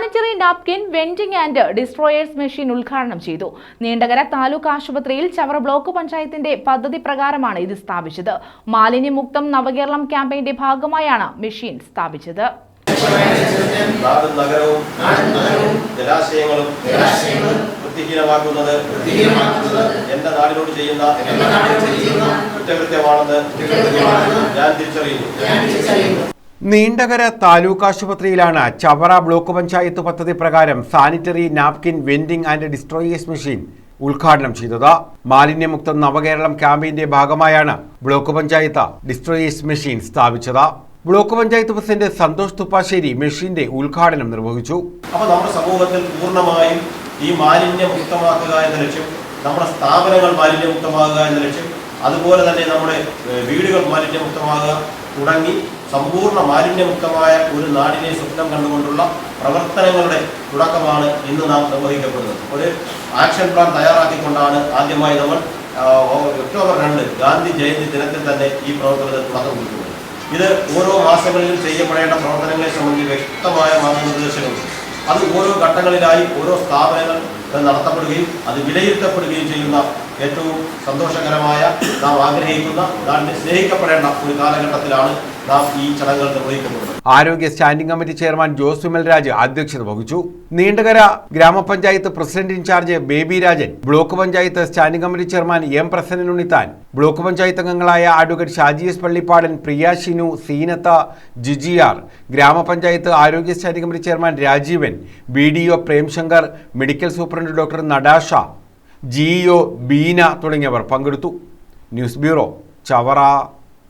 Sanitary napkin vending and destroyers machine ഉദ്ഘാടനം ചെയ്തു നീണ്ടകര താലൂക്ക് ആശുപത്രിയിൽ ചവറ ബ്ലോക്ക് പഞ്ചായത്തിന്റെ പദ്ധതി പ്രകാരമാണ് ഇത് സ്ഥാപിച്ചത് മാലിന്യമുക്തം നവകേരളം ക്യാമ്പയിന്റെ ഭാഗമായാണ് മെഷീൻ സ്ഥാപിച്ചത് നാടും നഗരവും ജലാശയങ്ങളും വൃത്തിഹീനമാക്കുന്നത് എന്റെ നാടിനോട് ചെയ്യുന്ന കുറ്റകൃത്യമാണെന്ന് ഞാൻ തിരിച്ചറിയുന്നു നീണ്ടകര താലൂക്ക് ആശുപത്രിയിലാണ് ചവറ ബ്ലോക്ക് പഞ്ചായത്ത് പദ്ധതി പ്രകാരം sanitary napkin vending and destroyers machine ഉദ്ഘാടനം ചെയ്തത്. മാലിന്യമുക്ത നവകേരളം ക്യാമ്പയിന്റെ ഭാഗമായാണ് ബ്ലോക്ക് പഞ്ചായത്ത് ഡിസ്ട്രോയേഴ്സ് മെഷീൻ സ്ഥാപിച്ചത്. ബ്ലോക്ക് പഞ്ചായത്ത് പ്രസിഡന്റ് സന്തോഷ് തുപ്പാശ്ശേരി മെഷീന്റെ ഉദ്ഘാടനം നിർവഹിച്ചു. അപ്പോൾ നമ്മുടെ സമൂഹത്തിൽ പൂർണമായും ഈ മാലിന്യമുക്തമാക്കുക എന്ന ലക്ഷ്യം നമ്മുടെ സ്ഥാപനങ്ങൾ മാലിന്യമുക്തമാകുക എന്ന ലക്ഷ്യം അതുപോലെ തന്നെ നമ്മുടെ വീടുകൾ മാലിന്യമുക്തമാകുക തുടങ്ങി സമ്പൂർണ മാലിന്യമുക്തമായ ഒരു നാടിനെ സ്വപ്നം കണ്ടുകൊണ്ടുള്ള പ്രവർത്തനങ്ങളുടെ തുടക്കമാണ് ഇന്ന് നാം നിർവഹിക്കപ്പെടുന്നത്. ഒരു ആക്ഷൻ പ്ലാൻ തയ്യാറാക്കിക്കൊണ്ടാണ് ആദ്യമായി നമ്മൾ ഒക്ടോബർ രണ്ട് ഗാന്ധി ജയന്തി ദിനത്തിൽ തന്നെ ഈ പ്രവർത്തനത്തിന് തുടക്കം കുറിക്കുന്നത് ഇത് ഓരോ മാസങ്ങളിലും ചെയ്യപ്പെടേണ്ട പ്രവർത്തനങ്ങളെ സംബന്ധിച്ച് വ്യക്തമായ മാർഗനിർദ്ദേശങ്ങളുണ്ട്. അത് ഓരോ ഘട്ടങ്ങളിലായി ഓരോ സ്ഥാപനങ്ങൾ നടത്തപ്പെടുകയും അത് വിലയിരുത്തപ്പെടുകയും ചെയ്യുന്ന ഏറ്റവും സന്തോഷകരമായ നാം ആഗ്രഹിക്കുന്ന നാടിനെ സ്നേഹിക്കപ്പെടേണ്ട ഒരു കാലഘട്ടത്തിലാണ് നാം ഈ ചടങ്ങുകൾ നിർവഹിക്കുന്നത്. ആരോഗ്യ standing committee chairman Jose Vimal Raj അധ്യക്ഷത വഹിച്ചു. Neendakara grama panchayat president in-charge Baby Rajan block panchayat standing committee chairman M Prasannan Unnithan block panchayat അംഗങ്ങളായ അഡ്വക്കേറ്റ് ഷാജി എസ് പള്ളിപ്പാടൻ പ്രിയ ഷിനു സീനത്ത ജിജിആർ ഗ്രാമപഞ്ചായത്ത് ആരോഗ്യ standing committee chairman Rajeevan B D O Premshankar medical superintendent doctor Natasha GEO Beena തുടങ്ങിയവർ പങ്കെടുത്തു. News bureau Chavara.